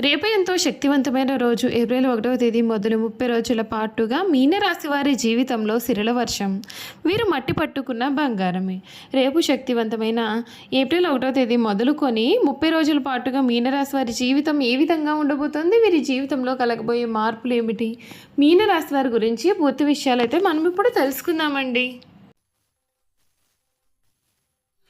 రేపు ఎంతో శక్తివంతమైన రోజు. ఏప్రిల్ ఒకటవ తేదీ మొదలు ముప్పై రోజుల పాటుగా మీనరాశి వారి జీవితంలో సిరల వర్షం. వీరు మట్టి పట్టుకున్న బంగారమే. రేపు శక్తివంతమైన ఏప్రిల్ ఒకటవ తేదీ మొదలుకొని ముప్పై రోజుల పాటుగా మీనరాశి వారి జీవితం ఏ విధంగా ఉండబోతుంది? వీరి జీవితంలో కలగబోయే మార్పులు ఏమిటి? మీనరాశి వారి గురించి పూర్తి విషయాలు అయితే మనం ఇప్పుడు తెలుసుకుందామండి.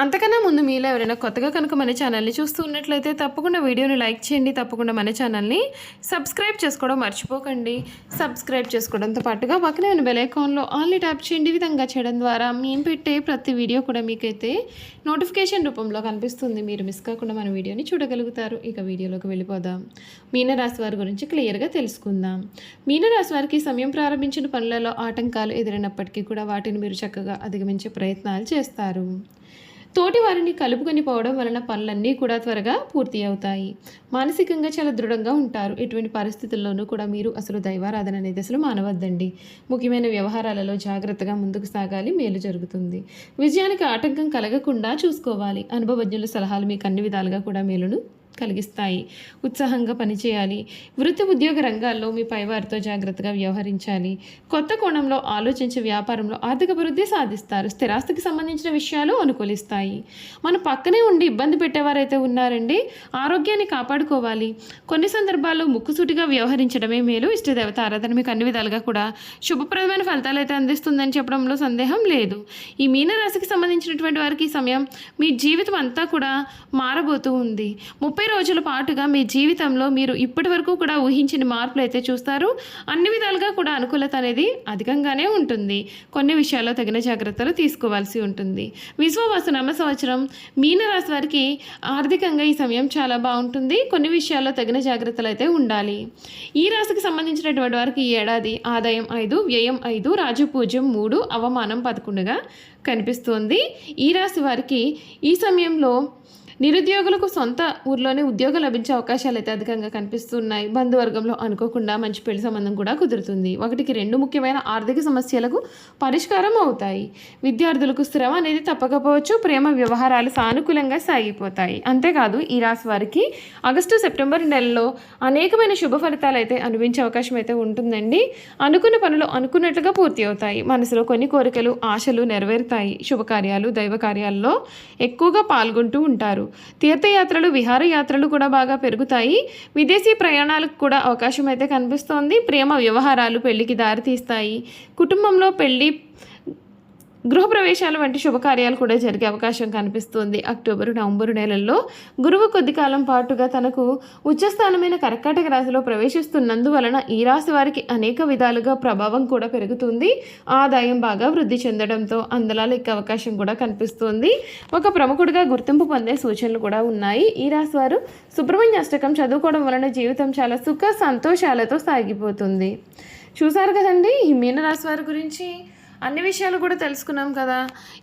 అంతకన్నా ముందు మీలో ఎవరైనా కొత్తగా కనుక మన ఛానల్ని చూస్తూ ఉన్నట్లయితే తప్పకుండా వీడియోని లైక్ చేయండి తప్పకుండా మన ఛానల్ని సబ్స్క్రైబ్ చేసుకోవడం మర్చిపోకండి. సబ్స్క్రైబ్ చేసుకోవడంతో పాటుగా పక్కనే ఉన్న బెలైకాన్లో ఆన్లీ ట్యాప్ చేయండి. విధంగా చేయడం ద్వారా మేము పెట్టే ప్రతి వీడియో కూడా మీకైతే నోటిఫికేషన్ రూపంలో కనిపిస్తుంది. మీరు మిస్ కాకుండా మన వీడియోని చూడగలుగుతారు. ఇక వీడియోలోకి వెళ్ళిపోదాం. మీనరాశి వారి గురించి క్లియర్గా తెలుసుకుందాం. మీనరాశి వారికి సమయం ప్రారంభించిన పనులలో ఆటంకాలు ఎదురైనప్పటికీ కూడా వాటిని మీరు చక్కగా అధిగమించే ప్రయత్నాలు చేస్తారు. తోటి వారిని కలుపుకొని పోవడం వలన పనులన్నీ కూడా త్వరగా పూర్తి అవుతాయి. మానసికంగా చాలా దృఢంగా ఉంటారు. ఎటువంటి పరిస్థితుల్లోనూ కూడా మీరు అసలు దైవారాధన అనేది అసలు మానవద్దండి. ముఖ్యమైన వ్యవహారాలలో జాగ్రత్తగా ముందుకు సాగాలి. మేలు జరుగుతుంది. విజయానికి ఆటంకం కలగకుండా చూసుకోవాలి. అనుభవజ్ఞుల సలహాలు మీకు అన్ని విధాలుగా కూడా మేలును కలిగిస్తాయి. ఉత్సాహంగా పనిచేయాలి. వృత్తి ఉద్యోగ రంగాల్లో మీ పైవారితో జాగ్రత్తగా వ్యవహరించాలి. కొత్త కోణంలో ఆలోచించే వ్యాపారంలో ఆర్థిక అభివృద్ధి సాధిస్తారు. స్థిరాస్తికి సంబంధించిన విషయాలు అనుకూలిస్తాయి. మన పక్కనే ఉండి ఇబ్బంది పెట్టేవారైతే ఉన్నారండి. ఆరోగ్యాన్ని కాపాడుకోవాలి. కొన్ని సందర్భాల్లో ముక్కుసూటిగా వ్యవహరించడమే మేలు. ఇష్టదేవత ఆరాధన మీకు అన్ని విధాలుగా కూడా శుభప్రదమైన ఫలితాలు అయితే అందిస్తుందని చెప్పడంలో సందేహం లేదు. ఈ మీనరాశికి సంబంధించినటువంటి వారికి ఈ సమయం మీ జీవితం అంతా కూడా మారబోతూ ఉంది. ముప్పై ముప్పై రోజుల పాటుగా మీ జీవితంలో మీరు ఇప్పటి వరకు కూడా ఊహించిన మార్పులు అయితే చూస్తారు. అన్ని విధాలుగా కూడా అనుకూలత అనేది అధికంగానే ఉంటుంది. కొన్ని విషయాల్లో తగిన జాగ్రత్తలు తీసుకోవాల్సి ఉంటుంది. విశ్వవాసనామ సంవత్సరం మీనరాశి వారికి ఆర్థికంగా ఈ సమయం చాలా బాగుంటుంది. కొన్ని విషయాల్లో తగిన జాగ్రత్తలు అయితే ఉండాలి. ఈ రాశికి సంబంధించినటువంటి వారికి ఈ ఏడాది ఆదాయం ఐదు వ్యయం ఐదు రాజపూజ్యం మూడు అవమానం పదకొండుగా కనిపిస్తోంది. ఈ రాశి వారికి ఈ సమయంలో నిరుద్యోగులకు సొంత ఊర్లోనే ఉద్యోగం లభించే అవకాశాలు అయితే అధికంగా కనిపిస్తున్నాయి. బంధువర్గంలో అనుకోకుండా మంచి పెళ్ళి సంబంధం కూడా కుదురుతుంది. ఒకటికి రెండు ముఖ్యమైన ఆర్థిక సమస్యలకు పరిష్కారం అవుతాయి. విద్యార్థులకు శ్రమ అనేది తప్పకపోవచ్చు ప్రేమ వ్యవహారాలు సానుకూలంగా సాగిపోతాయి. అంతేకాదు ఈ రాశి వారికి ఆగస్టు సెప్టెంబర్ నెలలో అనేకమైన శుభ ఫలితాలు అయితే అనుభవించే అవకాశం అయితే ఉంటుందండి. అనుకున్న పనులు అనుకున్నట్లుగా పూర్తి అవుతాయి. మనసులో కొన్ని కోరికలు ఆశలు నెరవేరుతాయి. శుభకార్యాలు దైవ కార్యాల్లో ఎక్కువగా పాల్గొంటూ ఉంటారు. తీర్థయాత్రలు విహారయాత్రలు కూడా బాగా పెరుగుతాయి. విదేశీ ప్రయాణాలకు కూడా అవకాశం అయితే కనిపిస్తోంది. ప్రేమ వ్యవహారాలు పెళ్ళికి దారితీస్తాయి. కుటుంబంలో పెళ్ళి గృహప్రవేశాలు వంటి శుభకార్యాలు కూడా జరిగే అవకాశం కనిపిస్తుంది. అక్టోబర్ నవంబర్ నెలల్లో గురువు కొద్ది కాలం పాటుగా తనకు ఉచ్చస్థానమైన కర్కాటక రాశిలో ప్రవేశిస్తున్నందువలన ఈ రాశి వారికి అనేక విధాలుగా ప్రభావం కూడా పెరుగుతుంది. ఆదాయం బాగా వృద్ధి చెందడంతో అందలాలు ఎక్కే అవకాశం కూడా కనిపిస్తుంది. ఒక ప్రముఖుడిగా గుర్తింపు పొందే సూచనలు కూడా ఉన్నాయి. ఈ రాశి వారు సుబ్రహ్మణ్య అష్టకం చదువుకోవడం వలన జీవితం చాలా సుఖ సంతోషాలతో సాగిపోతుంది. చూసారు కదండి ఈ మీనరాశి వారి గురించి? అన్ని విషయాలు కూడా తెలుసుకున్నాం కదా.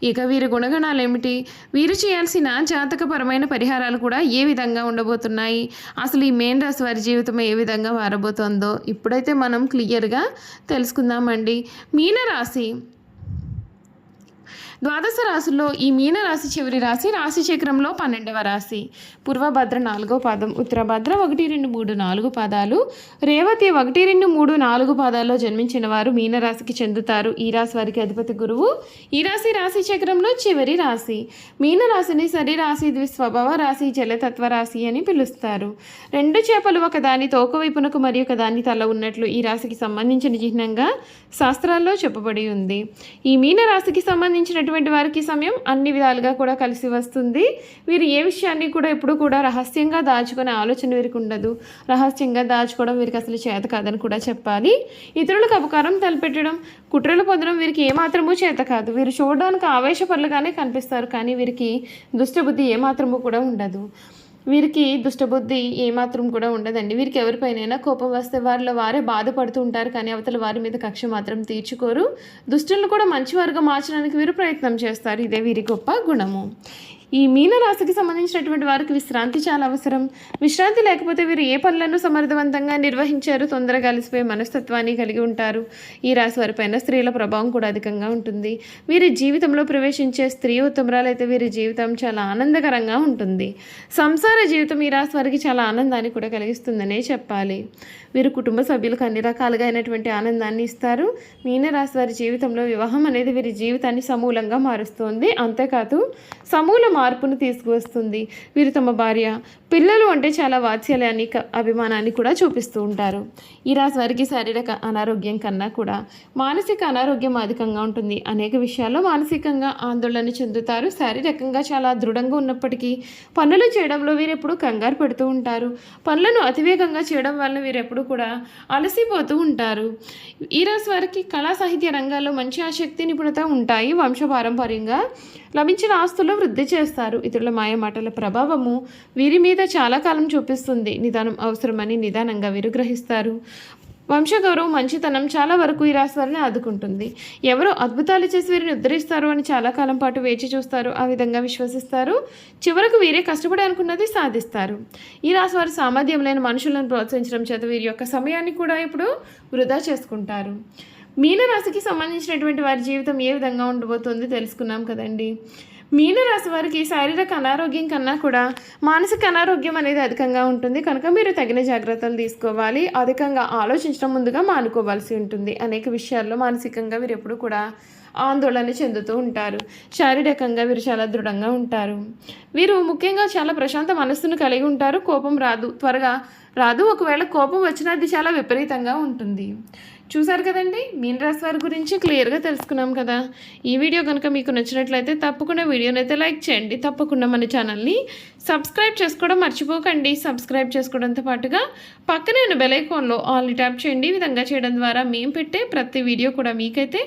ఇక వీరి గుణగణాలు ఏమిటి వీరు చేయాల్సిన జాతకపరమైన పరిహారాలు కూడా ఏ విధంగా ఉండబోతున్నాయి? అసలు ఈ మెయిన్ రాశి వారి జీవితం ఏ విధంగా మారబోతోందో ఇప్పుడైతే మనం క్లియర్గా తెలుసుకుందామండి. మీనరాశి ద్వాదశ రాశుల్లో ఈ మీన రాశి చివరి రాశి రాశి చక్రంలో పన్నెండవ రాశి. పూర్వభద్ర నాలుగో పాదం ఉత్తరభద్ర ఒకటి రెండు మూడు నాలుగు పాదాలు. రేవతి ఒకటి రెండు మూడు నాలుగు పాదాల్లో జన్మించిన వారు మీనరాశికి చెందుతారు. ఈ రాశి వారికి అధిపతి గురువు. ఈ రాశి రాశి చక్రంలో చివరి రాశి. మీనరాశిని సరి రాశి ద్విస్వభావ రాశి జలతత్వ రాశి అని పిలుస్తారు. రెండు చేపలు ఒకదాని తోక వైపునకు మరియు ఒకదాని తల ఉన్నట్లు ఈ రాశికి సంబంధించిన చిహ్నంగా శాస్త్రాల్లో చెప్పబడి ఉంది. ఈ మీన రాశికి సంబంధించినటువంటి వారికి సమయం అన్ని విధాలుగా కూడా కలిసి వస్తుంది. వీరు ఏ విషయాన్ని కూడా ఎప్పుడు కూడా రహస్యంగా దాచుకునే ఆలోచన వీరికి ఉండదు. రహస్యంగా దాచుకోవడం వీరికి అసలు చేత కాదని కూడా చెప్పాలి. ఇతరులకు అపకారం తలపెట్టడం కుట్రలు పొందడం వీరికి ఏమాత్రమూ చేత కాదు. వీరు చూడడానికి ఆవేశపరులుగానే కనిపిస్తారు కానీ వీరికి దుష్టబుద్ధి ఏమాత్రమూ కూడా ఉండదు. వీరికి దుష్టబుద్ధి ఏమాత్రం కూడా ఉండదండి. వీరికి ఎవరిపైనైనా కోపం వస్తే వారిలో వారే బాధపడుతూ ఉంటారు. కానీ అవతల వారి మీద కక్ష మాత్రం తీర్చుకోరు. దుష్టులను కూడా మంచివారుగా మార్చడానికి వీరు ప్రయత్నం చేస్తారు. ఇదే వీరి గొప్ప గుణము. ఈ మీనరాశికి సంబంధించినటువంటి వారికి విశ్రాంతి చాలా అవసరం. విశ్రాంతి లేకపోతే వీరు ఏ పనులను సమర్థవంతంగా నిర్వహించారు? తొందరగా కలిసిపోయే మనస్తత్వాన్ని కలిగి ఉంటారు. ఈ రాశి వారిపైన స్త్రీల ప్రభావం కూడా అధికంగా ఉంటుంది. వీరి జీవితంలో ప్రవేశించే స్త్రీ ఉత్తమరాలైతే వీరి జీవితం చాలా ఆనందకరంగా ఉంటుంది. సంసార జీవితం ఈ రాశి వారికి చాలా ఆనందాన్ని కూడా కలిగిస్తుందనే చెప్పాలి. వీరు కుటుంబ సభ్యులకు అన్ని రకాలుగా అయినటువంటి ఆనందాన్ని ఇస్తారు. మీన రాశి వారి జీవితంలో వివాహం అనేది వీరి జీవితాన్ని సమూలంగా మారుస్తుంది. అంతేకాదు సమూల మార్పును తీసుకువస్తుంది. వీరు తమ భార్య. పిల్లలు అంటే చాలా వాత్సల్యాన్ని క- అభిమానాన్ని కూడా చూపిస్తూ ఉంటారు. ఈ రాశి వారికి శారీరక అనారోగ్యం కన్నా కూడా మానసిక అనారోగ్యం అధికంగా ఉంటుంది. అనేక విషయాల్లో మానసికంగా ఆందోళన చెందుతారు. శారీరకంగా చాలా దృఢంగా ఉన్నప్పటికీ పనులు చేయడంలో వీరెప్పుడు కంగారు పెడుతూ ఉంటారు. పనులను అతివేగంగా చేయడం వల్ల వీరు కూడా అలసిపోతూ ఉంటారు. ఈ రాశి వారికి కళా సాహిత్య రంగాల్లో మంచి ఆసక్తి నిపుణత ఉంటాయి. వంశపారంపర్యంగా లభించిన ఆస్తులు వృద్ధి చేస్తారు. ఇతరుల మాయ మాటల ప్రభావము వీరి మీద చాలా కాలం చూపిస్తుంది. నిదానం అవసరమని నిదానంగా వీరు గ్రహిస్తారు. వంశగౌరవం మంచితనం చాలా వరకు ఈ రాశి వారిని ఆదుకుంటుంది. ఎవరో అద్భుతాలు చేసి వీరిని ఉద్ధరిస్తారు అని చాలా కాలం పాటు వేచి చూస్తారు. ఆ విధంగా విశ్వసిస్తారు. చివరకు వీరే కష్టపడి అనుకున్నది సాధిస్తారు. ఈ రాశి సామర్థ్యం లేని మనుషులను ప్రోత్సహించడం చేత వీరి యొక్క సమయాన్ని కూడా ఇప్పుడు వృధా చేసుకుంటారు. మీనరాశికి సంబంధించినటువంటి వారి జీవితం ఏ విధంగా ఉండబోతుందో తెలుసుకున్నాం కదండి. మీనరాశి వారికి శారీరక అనారోగ్యం కన్నా కూడా మానసిక అనారోగ్యం అనేది అధికంగా ఉంటుంది. కనుక మీరు తగిన జాగ్రత్తలు తీసుకోవాలి. అధికంగా ఆలోచించడం ముందుగా మానుకోవాల్సి ఉంటుంది. అనేక విషయాల్లో మానసికంగా వీరు ఎప్పుడు కూడా ఆందోళన చెందుతూ ఉంటారు. శారీరకంగా వీరు చాలా దృఢంగా ఉంటారు. వీరు ముఖ్యంగా చాలా ప్రశాంత మనస్సును కలిగి ఉంటారు. కోపం రాదు. త్వరగా రాదు. ఒకవేళ కోపం వచ్చినా అది చాలా విపరీతంగా ఉంటుంది. చూసారు కదండి? మీన రాశి వారి గురించి క్లియర్గా తెలుసుకున్నాం కదా. ఈ వీడియో కనుక మీకు నచ్చినట్లయితే తప్పకుండా వీడియోని అయితే లైక్ చేయండి. తప్పకుండా మన ఛానల్ని సబ్స్క్రైబ్ చేసుకోవడం మర్చిపోకండి. సబ్స్క్రైబ్ చేసుకోవడంతో పాటుగా పక్కనే ఉన్న బెలైకోన్లో ఆల్ ఆల్ని ట్యాప్ చేయండి. ఈ విధంగా చేయడం ద్వారా మేము పెట్టే ప్రతి వీడియో కూడా మీకైతే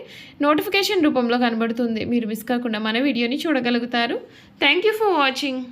నోటిఫికేషన్ రూపంలో కనబడుతుంది. మీరు మిస్ కాకుండా మన వీడియోని చూడగలుగుతారు. Thank you for watching.